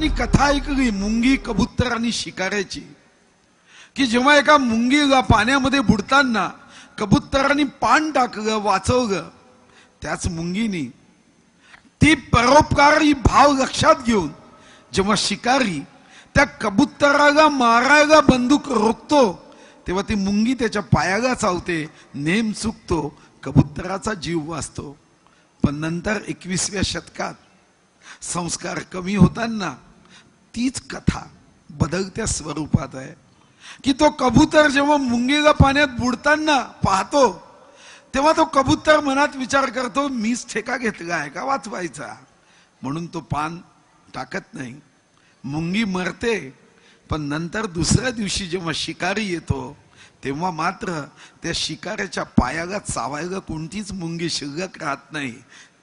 आणि कथा ऐकली मुंगी कबूतर आणि शिकाऱ्याची. की जेव्हा एका मुंगीला पाण्यामध्ये बुडताना कबुतरांनी पान टाकलं वाचवलं त्याच मुंगीनी ती परोपकारी भाव लक्षात घेऊन जेव्हा शिकारी त्या कबुतराला मारायला बंदूक रोखतो तेव्हा ती मुंगी त्याच्या पायाला चावते नेम चुकतो कबुतराचा जीव वाचतो. पण नंतर एकवीसव्या शतकात संस्कार कमी होताना तीच कथा बदलत्या स्वरूपात आहे. की तो कबूतर जेव्हा मुंगीला पाण्यात बुडताना पाहतो तेव्हा तो कबूतर मनात विचार करतो मीच ठेका घेतला आहे का वाचवायचा? म्हणून तो पान टाकत नाही. मुंगी मरते पण नंतर दुसऱ्या दिवशी जेव्हा शिकारी येतो तेव्हा मात्र त्या शिकाऱ्याच्या पायाला चावायला कोणतीच मुंगी शिल्लक राहत नाही.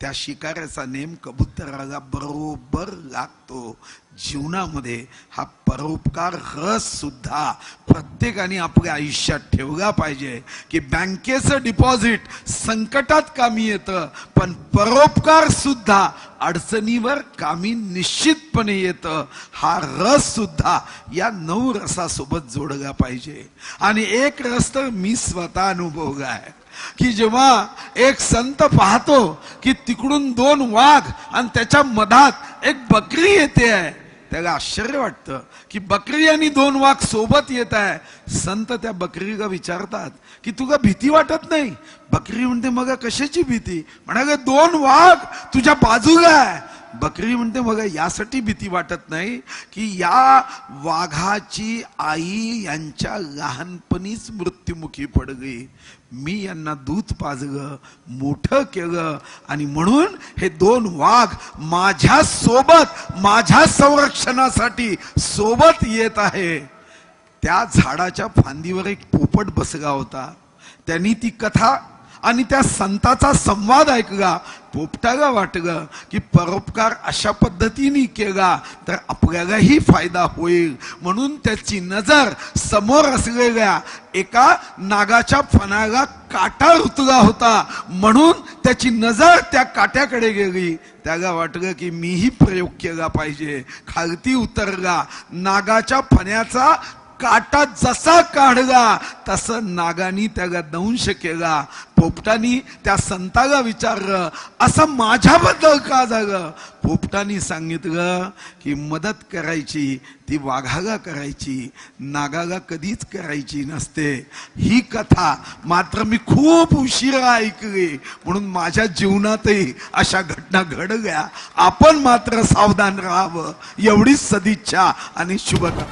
त्या शिकाऱ्याचा नेम कबुतराला बरोबर लागतो. जीवनामध्ये हा परोपकार रस सुद्धा प्रत्येकाने आपल्या आयुष्यात ठेवला पाहिजे की बँकेचं डिपॉझिट संकटात कामी येतं पण परोपकार सुद्धा अडचणीवर कामी निश्चितपणे येतं. हा रस सुद्धा या नऊ रसासोबत जोडला पाहिजे. आणि एक रस तर मी स्वतः अनुभवला आहे. की जेव्हा एक संत पाहतो की तिकडून दोन वाघ आणि त्याच्या मधात एक बकरी येते आहे. त्याला आश्चर्य वाटतं की बकरी आणि दोन वाघ सोबत येत आहे. संत त्या बकरीला विचारतात की तुला भीती वाटत नाही? बकरी म्हणते मग कशाची भीती? म्हणाले दोन वाघ तुझ्या बाजूला आहे. बकरी म्हणते बघा यासाठी भीती वाटत नाही की या वाघाची आई यांच्या लहानपणीच मृत्युमुखी पडली. मी यांना दूध पाजलं मोठं केलं आणि म्हणून हे दोन वाघ माझ्या सोबत माझ्या संरक्षणासाठी सोबत येत आहे. त्या झाडाच्या फांदीवर एक पोपट बसला होता. त्यांनी ती कथा आणि त्या संताचा संवाद ऐकला पोपटाला वाटलं की परोपकार अशा पद्धतीने केला तर आपल्यालाही फायदा होईल. म्हणून त्याची नजर समोर असलेल्या एका नागाच्या फणाला काटा रुतला होता. म्हणून त्याची नजर त्या काट्याकडे गेली. त्याला वाटलं की मीही प्रयोग केला पाहिजे. खालती उतरला. नागाच्या फण्याचा काटा जसा काढला तसं नागानी त्याला दंश केला. पोपटानी त्या संताला विचारलं असं माझ्याबद्दल का झालं? पोपटानी सांगितलं की मदत करायची ती वाघाला करायची नागाला कधीच करायची नसते. ही कथा मात्र मी खूप उशिरा ऐकली. म्हणून माझ्या जीवनातही अशा घटना घडल्या. आपण मात्र सावधान राहावं. एवढीच सदिच्छा आणि शुभकामना.